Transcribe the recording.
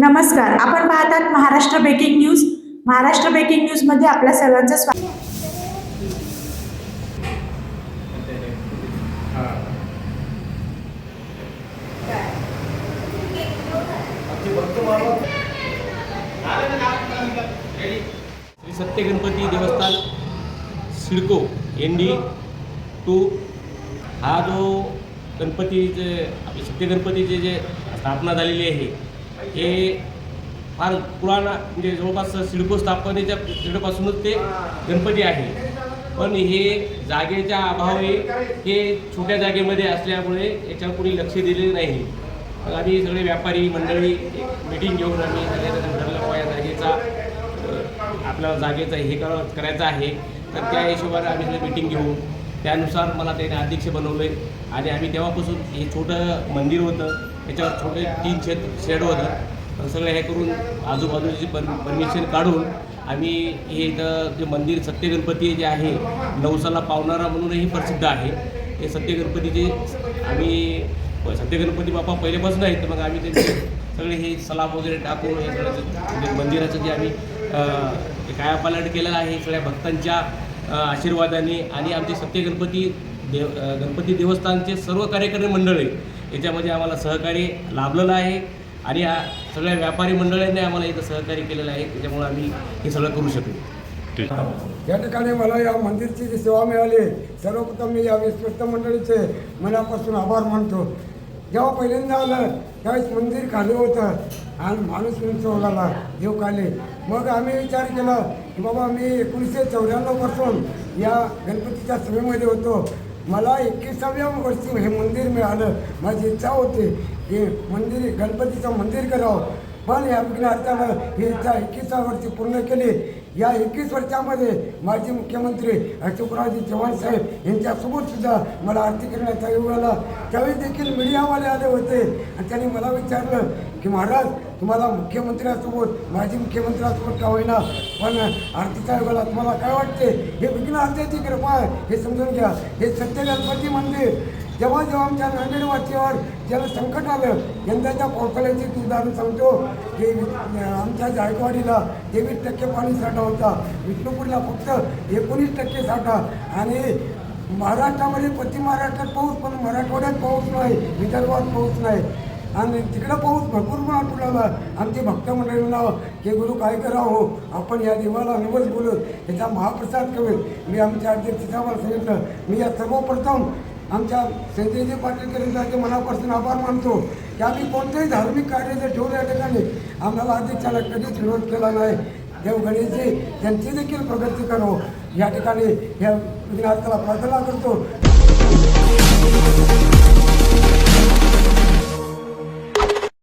नमस्कार आपण पाहतात Maharashtra breaking news Maharashtra breaking न्यूजमध्ये आपल्या सर्वांचं स्वागत. श्री सत्य गणपती देवस्थान सिडको एन डी टू. हा जो गणपतीचे आपले सत्य गणपतीचे जे स्थापना झालेली आहे हे फार पुराणा म्हणजे जवळपास सिडको स्थापनेच्या पिरियडपासूनच ते गणपती आहे. पण हे जागेच्या अभावी हे छोट्या जागेमध्ये असल्यामुळे याच्यावर कोणी लक्ष दिलेलं नाही. मग आम्ही सगळे व्यापारी मंडळी मिटिंग घेऊन आम्ही ठरलं या जागेचा आपल्याला आपल्या जागेचा हे कर करायचं आहे. तर त्या हिशोबाने आम्ही सगळे मिटिंग घेऊन त्यानुसार मला त्याने अध्यक्ष बनवले. आणि आम्ही तेव्हापासून हे छोटं मंदिर होतं. त्याच्यावर छोटे तीन शेत शेड होतं सगळं हे करून आजूबाजूची पर परमिशन काढून आम्ही हे इथं जे मंदिर सत्यगणपती जे आहे नवसाला पावणारा म्हणूनही प्रसिद्ध आहे. हे सत्यगणपतीचे आम्ही सत्यगणपती बाप्पा पहिल्यापासून आहेत तर मग आम्ही त्यांचे सगळे हे सलाब वगैरे टाकून हे सगळं म्हणजे मंदिराचं जे आम्ही कायापालट केलेलं आहे सगळ्या भक्तांच्या आशीर्वादाने आणि आमचे सत्यगणपती देव गणपती देवस्थानचे सर्व कार्यकारी मंडळ आहे याच्यामध्ये आम्हाला सहकार्य लाभलेलं आहे आणि या सगळ्या व्यापारी मंडळांनी आम्हाला इथं सहकार्य केलेलं आहे. त्याच्यामुळे आम्ही हे सगळं करू शकलो. या ठिकाणी मला या मंदिरची जी सेवा मिळाली सर्वप्रथम मी या विश्वस्त मंडळीचे मनापासून आभार मानतो. जेव्हा पहिल्यांदा आलं त्यावेळेस मंदिर खाली होतं आणि माणूस उंच ओलाला देव खाली. मग आम्ही विचार केला की बाबा मी एकोणीसशे चौऱ्याण्णवपासून या गणपतीच्या सभेमध्ये होतो. मला एकविसाव्या वर्षी हे मंदिर मिळालं. माझी इच्छा होती की मंदिर गणपतीचं मंदिर करावं. पण या विघ्नार्थानं हे त्या एकवीस वर्षी पूर्ण केली. या एकवीस वर्षामध्ये माजी मुख्यमंत्री अशोकरावजी चव्हाण साहेब यांच्यासोबत सुद्धा मला आरती करण्याचा योग आला त्यावेळी देखील मीडियावाले आले होते. आणि त्यांनी मला विचारलं की महाराज तुम्हाला मुख्यमंत्र्यासोबत माजी मुख्यमंत्र्यासोबत का होईना? पण आरतीच्या योगाला तुम्हाला काय वाटते? हे विघ्नार्थाची कृपा. आहे हे समजून घ्या. हे सत्य गणपती मंदिर. जेव्हा जेव्हा आमच्या नांदेड वाटीवर ज्याला संकट आलं यंदाच्या पावसाळ्याची एक उदाहरण सांगतो की आमच्या जायकवाडीला तेवीस टक्के पाणी साठा होता विष्णुपूरला फक्त एकोणीस टक्के साठा. आणि महाराष्ट्रामध्ये पश्चिम महाराष्ट्रात पाऊस पण मराठवाड्यात पाऊस नाही विदर्भात पाऊस नाही. आणि तिकडं पाऊस भरपूर प्रमाणात पडला आमची भक्त मंडळींना की गुरु काय करावं? आपण या देवाला नवस बोलू याचा महाप्रसाद करेल मी आमच्या अध्यक्ष साहेबांना सांगितलं मी या सर्वप्रथम आमच्या संजयजी पाटील करीताचे मनापासून आभार मानतो की आम्ही कोणतेही धार्मिक कार्य जर ठेवलं या ठिकाणी आम्हाला अध्यक्षाला कधीच विरोध केला नाही. देव गणेशजी त्यांची देखील प्रगती करो. या ठिकाणी या विघ्नार्थाला प्रार्थना करतो.